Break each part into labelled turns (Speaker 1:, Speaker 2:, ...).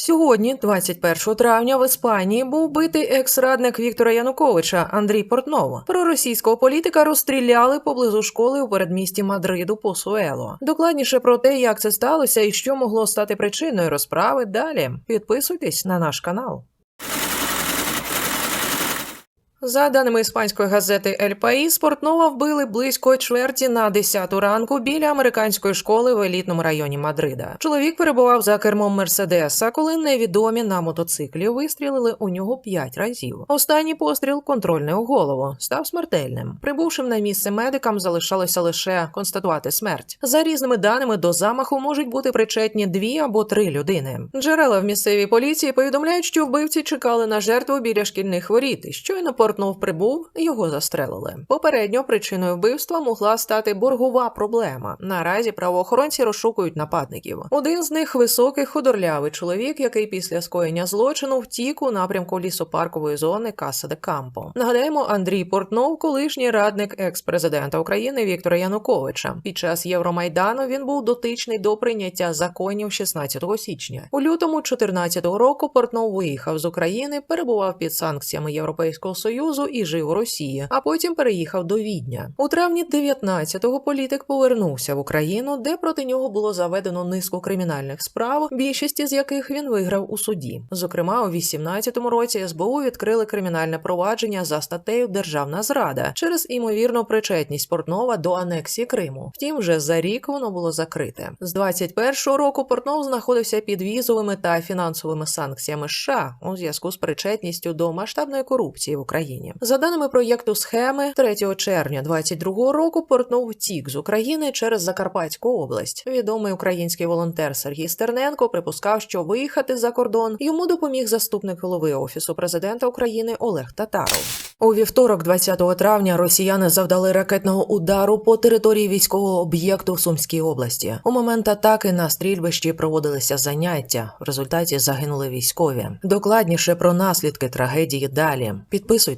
Speaker 1: Сьогодні, 21 травня, в Іспанії був битий екс-радник Віктора Януковича Андрій Портнов. Проросійського політика розстріляли поблизу школи у передмісті Мадриду Посуело. Докладніше про те, як це сталося і що могло стати причиною розправи. Далі підписуйтесь на наш канал. За даними іспанської газети «Ель Паїс», Портнова вбили близько чверті на 10 ранку біля американської школи в елітному районі Мадрида. Чоловік перебував за кермом Мерседеса, коли невідомі на мотоциклі вистрілили у нього п'ять разів. Останній постріл контрольний у голову став смертельним. Прибувшим на місце медикам залишалося лише констатувати смерть. За різними даними до замаху можуть бути причетні дві або три людини. Джерела в місцевій поліції повідомляють, що вбивці чекали на жертву біля шкільних воріт. Щойно Портнов прибув, його застрелили. Попередньо причиною вбивства могла стати боргова проблема. Наразі правоохоронці розшукують нападників. Один з них високий худорлявий чоловік, який після скоєння злочину втік у напрямку лісопаркової зони Каса де Кампо. Нагадаємо, Андрій Портнов, колишній радник екс-президента України Віктора Януковича. Під час Євромайдану він був дотичний до прийняття законів 16 січня. У лютому 2014 року Портнов виїхав з України, перебував під санкціями Європейського союзу і жив у Росії, а потім переїхав до Відня. У травні 19-го політик повернувся в Україну, де проти нього було заведено низку кримінальних справ, більшість з яких він виграв у суді. Зокрема, у 18-му році СБУ відкрили кримінальне провадження за статтею Державна зрада через імовірну причетність Портнова до анексії Криму. Втім, вже за рік воно було закрите. З 21-го року Портнов знаходився під візовими та фінансовими санкціями США у зв'язку з причетністю до масштабної корупції в Україні. За даними проєкту схеми, 3 червня 22-го року Портнов втік з України через Закарпатську область. Відомий український волонтер Сергій Стерненко припускав, що виїхати за кордон йому допоміг заступник голови офісу президента України Олег Татаров. У вівторок, 20 травня, росіяни завдали ракетного удару по території військового об'єкту в Сумській області. У момент атаки на стрільбищі проводилися заняття. В результаті загинули військові. Докладніше про наслідки трагедії далі. Підписуйтесь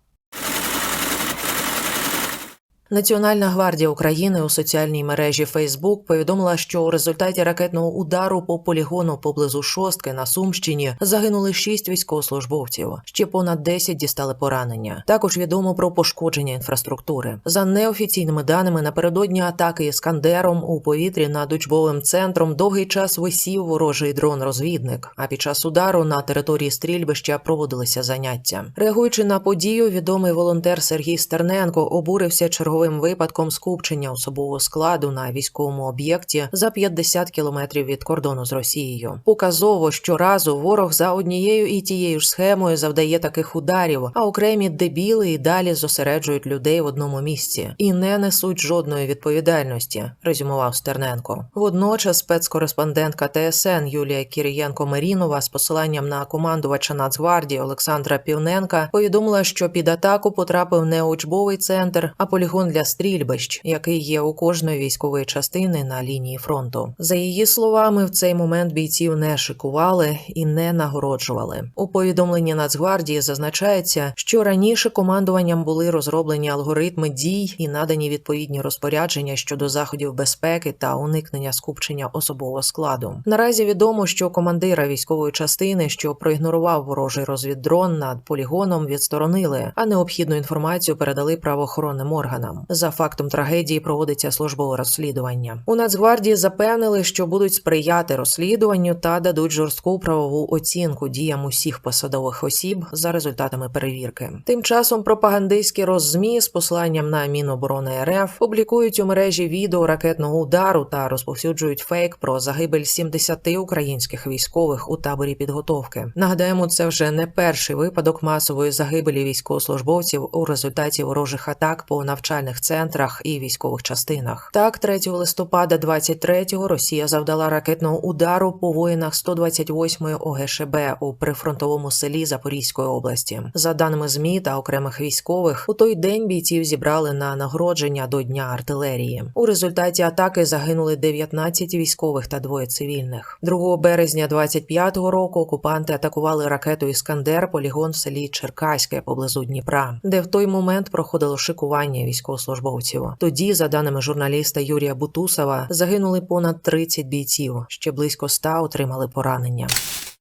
Speaker 1: Національна гвардія України у соціальній мережі Facebook повідомила, що у результаті ракетного удару по полігону поблизу шостки на Сумщині загинули шість військовослужбовців. Ще понад 10 дістали поранення. Також відомо про пошкодження інфраструктури. За неофіційними даними, напередодні атаки іскандером у повітрі над учбовим центром довгий час висів ворожий дрон-розвідник. А під час удару на території стрільбища проводилися заняття. Реагуючи на подію, відомий волонтер Сергій Стерненко обурився черговим випадком скупчення особового складу на військовому об'єкті за 50 кілометрів від кордону з Росією. Показово щоразу ворог за однією і тією ж схемою завдає таких ударів, а окремі дебіли і далі зосереджують людей в одному місці і не несуть жодної відповідальності. Резюмував Стерненко. Водночас спецкореспондентка ТСН Юлія Кірієнко Мерінова з посиланням на командувача Нацгвардії Олександра Півненка повідомила, що під атаку потрапив не учбовий центр, а полігон для стрільбищ, який є у кожної військової частини на лінії фронту. За її словами, в цей момент бійців не шикували і не нагороджували. У повідомленні Нацгвардії зазначається, що раніше командуванням були розроблені алгоритми дій і надані відповідні розпорядження щодо заходів безпеки та уникнення скупчення особового складу. Наразі відомо, що командира військової частини, що проігнорував ворожий розвіддрон над полігоном, відсторонили, а необхідну інформацію передали правоохоронним органам. За фактом трагедії проводиться службове розслідування. У Нацгвардії запевнили, що будуть сприяти розслідуванню та дадуть жорстку правову оцінку діям усіх посадових осіб за результатами перевірки. Тим часом пропагандистські роззмі з посланням на Міноборони РФ публікують у мережі відео ракетного удару та розповсюджують фейк про загибель 70 українських військових у таборі підготовки. Нагадаємо, це вже не перший випадок масової загибелі військовослужбовців у результаті ворожих атак по навчальних центрах і військових частинах. Так, 3 листопада 23-го Росія завдала ракетного удару по воїнах 128-ї ОГШБ у прифронтовому селі Запорізької області. За даними змі та окремих військових, у той день бійців зібрали на нагородження до дня артилерії. У результаті атаки загинули 19 військових та двоє цивільних. 2 березня 25-го року окупанти атакували ракету Іскандер полігон в селі Черкаське поблизу Дніпра, де в той момент проходило шикування військових військовослужбовців. Тоді, за даними журналіста Юрія Бутусова, загинули понад 30 бійців. Ще близько 100 отримали поранення.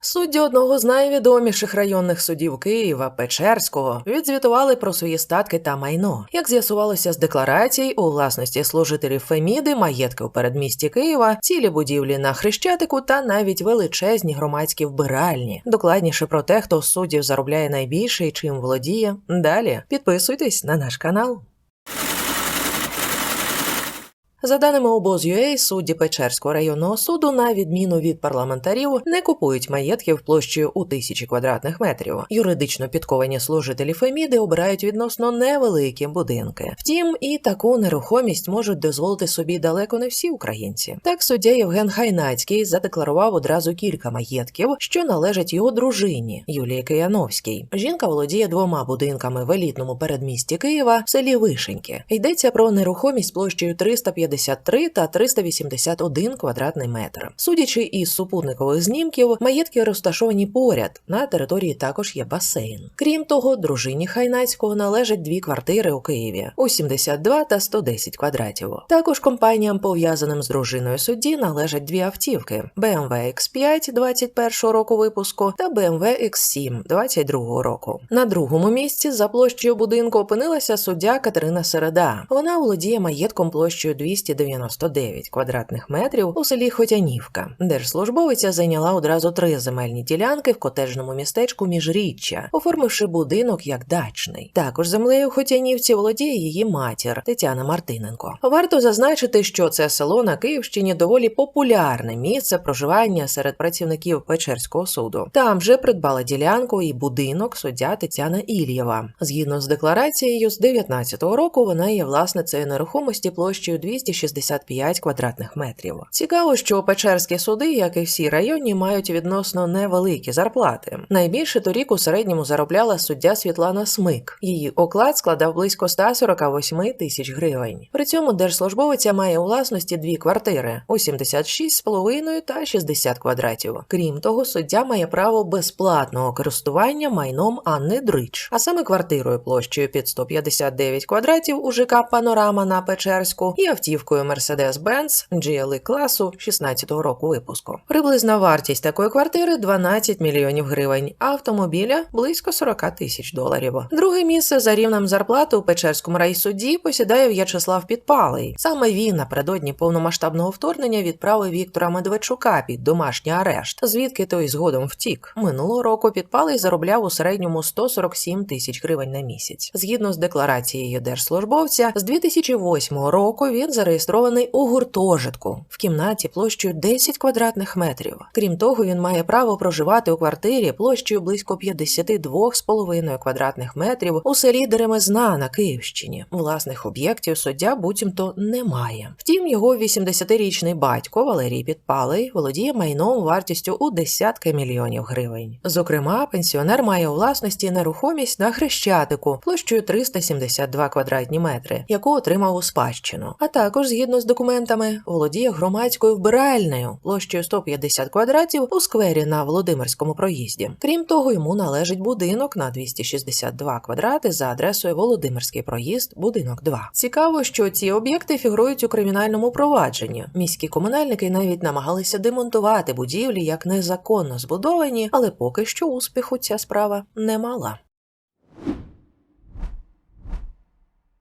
Speaker 1: Судді одного з найвідоміших районних судів Києва Печерського відзвітували про свої статки та майно. Як з'ясувалося з декларацій, у власності служителів Феміди, маєтки у передмісті Києва, цілі будівлі на Хрещатику та навіть величезні громадські вбиральні. Докладніше про те, хто суддів заробляє найбільше і чим володіє. Далі підписуйтесь на наш канал. За даними обоз.ua, судді Печерського районного суду, на відміну від парламентарів, не купують маєтків площею у тисячі квадратних метрів. Юридично підковані служителі Феміди обирають відносно невеликі будинки. Втім, і таку нерухомість можуть дозволити собі далеко не всі українці. Так суддя Євген Хайнацький задекларував одразу кілька маєтків, що належать його дружині Юлії Кияновській. Жінка володіє двома будинками в елітному передмісті Києва в селі Вишеньки. Йдеться про нерухомість площею 350 353 та 381 квадратний метр. Судячи із супутникових знімків, маєтки розташовані поряд. На території також є басейн. Крім того, дружині Хайнацького належать дві квартири у Києві у 72 та 110 квадратів. Також компаніям, пов'язаним з дружиною судді, належать дві автівки: BMW X5 21 року випуску та BMW X7 22 року. На другому місці за площею будинку опинилася суддя Катерина Середа. Вона володіє маєтком площею 200 299 квадратних метрів у селі Хотянівка. Держслужбовиця зайняла одразу три земельні ділянки в котежному містечку Міжріччя, оформивши будинок як дачний. Також землею Хотянівці володіє її матір Тетяна Мартиненко. Варто зазначити, що це село на Київщині доволі популярне місце проживання серед працівників Печерського суду. Там же придбала ділянку і будинок суддя Тетяна Ільєва. Згідно з декларацією, з 19-го року вона є власницею нерухомості площею 200 265 квадратних метрів. Цікаво, що печерські суди, як і всі районні, мають відносно невеликі зарплати. Найбільше торік у середньому заробляла суддя Світлана Смик. Її оклад складав близько 148 тисяч гривень. При цьому держслужбовиця має у власності дві квартири у 76,5 та 60 квадратів. Крім того, суддя має право безплатного користування майном Анни Дрич, а саме квартирою площею під 159 квадратів у ЖК Панорама на Печерську і автівкою Mercedes-Benz GLE класу 16-го року випуску. Приблизна вартість такої квартири 12 мільйонів гривень, а автомобіля близько 40 тисяч доларів. Друге місце за рівнем зарплати у Печерському райсуді посідає В'ячеслав Підпалий. Саме він напередодні повномасштабного вторгнення відправив Віктора Медведчука під домашній арешт, звідки той згодом втік. Минулого року Підпалий заробляв у середньому 147 тисяч гривень на місяць. Згідно з декларацією держслужбовця, з 2008 року він зареєстрований у гуртожитку в кімнаті площею 10 квадратних метрів. Крім того, він має право проживати у квартирі площею близько 52,5 квадратних метрів у селі Деремезна на Київщині. Власних об'єктів суддя буцімто немає. Втім, його 80-річний батько Валерій Підпалий володіє майном вартістю у десятки мільйонів гривень. Зокрема, пенсіонер має у власності нерухомість на Хрещатику площею 372 квадратні метри, яку отримав у спадщину. А також, згідно з документами, володіє громадською вбиральнею площею 150 квадратів у сквері на Володимирському проїзді. Крім того, йому належить будинок на 262 квадрати за адресою Володимирський проїзд, будинок 2. Цікаво, що ці об'єкти фігурують у кримінальному провадженні. Міські комунальники навіть намагалися демонтувати будівлі як незаконно збудовані, але поки що успіху ця справа не мала.